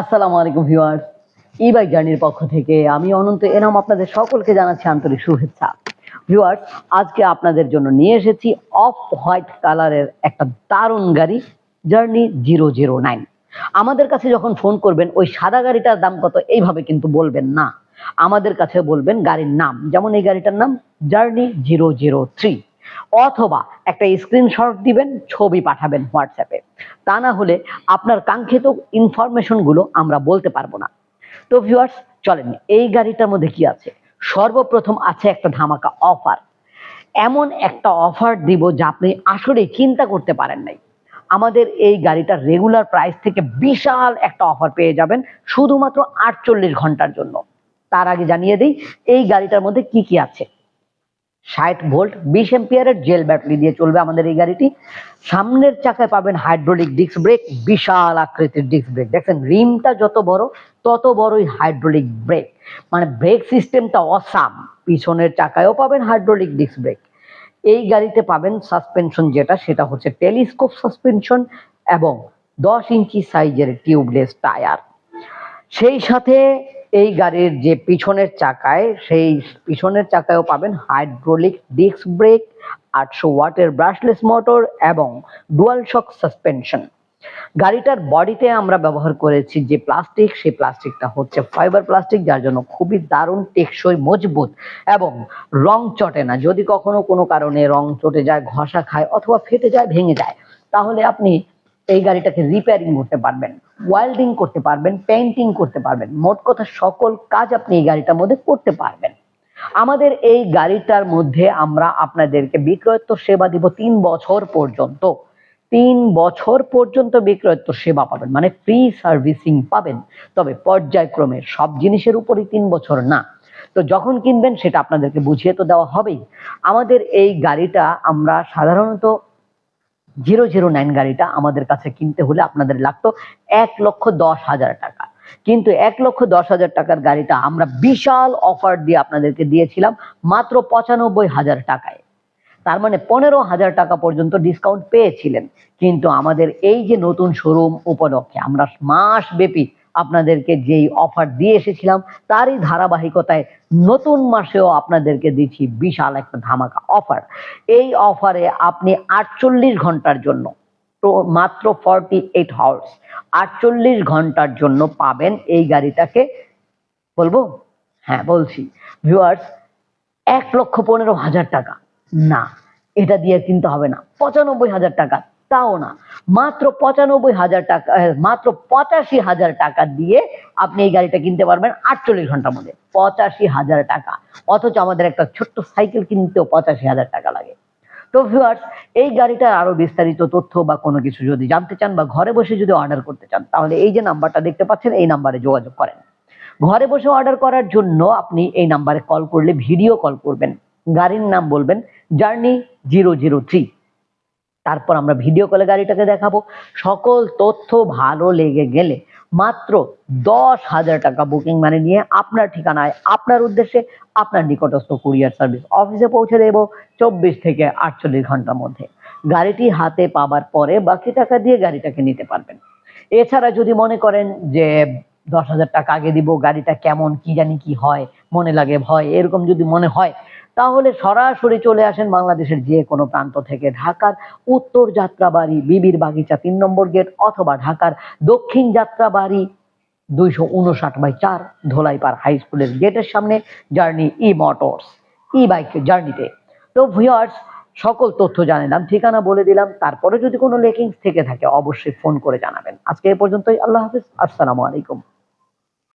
আসসালামু আলাইকুম ভিউয়ার্স ই বাইক জার্নির পক্ষ থেকে আমি অনন্ত এনাম আপনাদের সকলকে জানাচ্ছি আন্তরিক শুভেচ্ছা। ভিউয়ার্স, আজকে আপনাদের জন্য নিয়ে এসেছি অফ হোয়াইট কালারের একটা দারুণ গাড়ি জার্নি জিরো জিরো নাইন আমাদের কাছে যখন ফোন করবেন, ওই সাদা গাড়িটার দাম কত এইভাবে কিন্তু বলবেন না। আমাদের কাছে বলবেন গাড়ির নাম, যেমন এই গাড়িটার নাম জার্নি জিরো জিরো থ্রি অথবা একটা স্ক্রিনশট দিবেন, ছবি পাঠাবেন হোয়াটসঅ্যাপে তা না হলে আপনার কাঙ্ক্ষিত ইনফরমেশনগুলো আমরা বলতে পারব না। তো ভিউয়ার্স চলেন, এই গাড়িটার মধ্যে কি আছে? সর্বপ্রথম আছে একটা ধামাকা অফার এমন একটা অফার দিব যা আপনি আসলে চিন্তা করতে পারেন নাই। আমাদের এই গাড়িটার রেগুলার প্রাইস থেকে বিশাল একটা অফার পেয়ে যাবেন শুধুমাত্র আটচল্লিশ ঘণ্টার জন্য। তার আগে জানিয়ে দিই, এই গাড়িটার মধ্যে কি কি আছে? ষাট ভোল্ট, বিশ এম্পিয়ারের জেল ব্যাটারি দিয়ে চলবে আমাদের এই গাড়িটি। সামনের চাকায় পাবেন হাইড্রোলিক ডিস্ক ব্রেক বিশাল আকৃতির ডিস্ক ব্রেক দেখছেন, রিমটা যত বড়, তত বড়ই হাইড্রোলিক ব্রেক মানে ব্রেক সিস্টেমটা অসাম পিছনের চাকায়ও পাবেন হাইড্রোলিক ডিস্ক ব্রেক এই গাড়িতে পাবেন সাসপেনশন যেটা, সেটা হচ্ছে টেলিস্কোপ সাসপেনশন এবং দশ ইঞ্চি সাইজের টিউবলেস টায়ার সেই সাথে এই গাড়ির যে পিছনের চাকায়, সেই পিছনের চাকায়ও পাবেন হাইড্রোলিক ডিস্ক ব্রেক আটশো ওয়াটের ব্রাশলেস মোটর এবং ডুয়াল শক সাসপেনশন গাড়িটার বডিতে আমরা ব্যবহার করেছি যে প্লাস্টিক সেই প্লাস্টিকটা হচ্ছে ফাইবার প্লাস্টিক যার জন্য খুবই দারুণ, টেকসই, মজবুত এবং রং চটে না। যদি কখনো কোনো কারণে রং চটে যায়, ঘষা খায় অথবা ফেটে যায়, ভেঙে যায়, তাহলে আপনি এই গাড়িটাকে রিপেয়ারিং করতে পারবেন ওয়েল্ডিং করতে পারবেন পেইন্টিং করতে পারবেন, মোট কথা সকল কাজ আপনি এই গাড়িটার মধ্যে করতে পারবেন। আমাদের এই গাড়িটার মধ্যে আমরা আপনাদেরকে বিক্রয়ত্ব সেবা দিব তিন বছর পর্যন্ত। তিন বছর পর্যন্ত বিক্রয়ত্ব সেবা পাবেন মানে ফ্রি সার্ভিসিং পাবেন। তবে পর্যায়ক্রমে সব জিনিসের উপরই তিন বছর না। তো যখন কিনবেন সেটা আপনাদেরকে বুঝিয়ে তো দেওয়া হবেই। আমাদের এই গাড়িটা আমরা সাধারণত জিরো জিরো নাইন গাড়িটা আমাদের কাছে কিনতে হলে আপনাদের লাগতো এক লক্ষ দশ হাজার টাকা। কিন্তু এক লক্ষ দশ হাজার টাকার গাড়িটা আমরা বিশাল অফার দিয়ে আপনাদেরকে দিয়েছিলাম মাত্র পঁচানব্বই হাজার টাকায়। তার মানে পনেরো হাজার টাকা পর্যন্ত ডিসকাউন্ট পেয়েছিলেন। কিন্তু আমাদের এই যে নতুন শোরুম উপলক্ষে আমরা মাস ব্যাপী আপনাদেরকে যেই অফার দিয়ে এসেছিলাম, তারই ধারাবাহিকতায় নতুন মাসেও আপনাদেরকে দিচ্ছি বিশাল একটা ধামাকা অফার এই অফারে আপনি আটচল্লিশ ঘণ্টার জন্য মাত্র ফর্টি এইট হাওয়ার্স আটচল্লিশ ঘণ্টার জন্য পাবেন এই গাড়িটাকে। বলব? হ্যাঁ বলছি। ভিউয়ার্স এক লক্ষ পনেরো হাজার টাকা। না, এটা দিয়ে কিনতে হবে না। পঁচানব্বই হাজার টাকা। তাও না। মাত্র পঁচানব্বই হাজার টাকা মাত্র পঁচাশি হাজার টাকা দিয়ে আপনি এই গাড়িটা কিনতে পারবেন আটচল্লিশ ঘণ্টার মধ্যে। পঁচাশি হাজার টাকা। অথচ আমাদের একটা ছোট্ট সাইকেল কিনতেও পঁচাশি হাজার টাকা লাগে। তো ভিউয়ার্স এই গাড়িটার আরও বিস্তারিত তথ্য বা কোনো কিছু যদি জানতে চান বা ঘরে বসে যদি অর্ডার করতে চান, তাহলে এই যে নাম্বারটা দেখতে পাচ্ছেন, এই নাম্বারে যোগাযোগ করেন। ঘরে বসে অর্ডার করার জন্য আপনি এই নাম্বারে কল করলে ভিডিও কল করবেন। গাড়ির নাম বলবেন জার্নি জিরো জিরো থ্রি তারপর আমরা ভিডিও কলে গাড়িটাকে দেখাবো। সকল তথ্য ভালো লেগে গেলে মাত্র দশ হাজার টাকা বুকিং মানে নিয়ে আপনার ঠিকানায়, আপনার উদ্দেশ্যে আপনার নিকটস্থ কুরিয়ার সার্ভিস অফিসে পৌঁছে দেবো চব্বিশ থেকে আটচল্লিশ ঘণ্টার মধ্যে। গাড়িটি হাতে পাবার পরে বাকি টাকা দিয়ে গাড়িটাকে নিতে পারবেন। এছাড়া যদি মনে করেন যে দশ হাজার টাকা আগে দিব, গাড়িটা কেমন, কি জানি কি হয়, মনে লাগে, ভয়, এরকম যদি মনে হয় তাহলে সরাসরি চলে আসেন বাংলাদেশের যে কোনো প্রান্ত থেকে ঢাকার উত্তর যাত্রাবাড়ি, বিবির বাগিচা তিন নম্বর গেট অথবা ঢাকার দক্ষিণ যাত্রাবাড়ি দুইশো উনষাট বাই চার ধোলাইপাড় হাই স্কুলের গেটের সামনে Journey e Motors e bike জার্নিতে। তো ভিউয়ার্স, সকল তথ্য জানালাম, ঠিকানা বলে দিলাম, তারপরে যদি কোনো লেকিংস থেকে থাকে অবশ্যই ফোন করে জানাবেন। আজকে এ পর্যন্তই, আল্লাহ হাফিজ, আসসালামু আলাইকুম।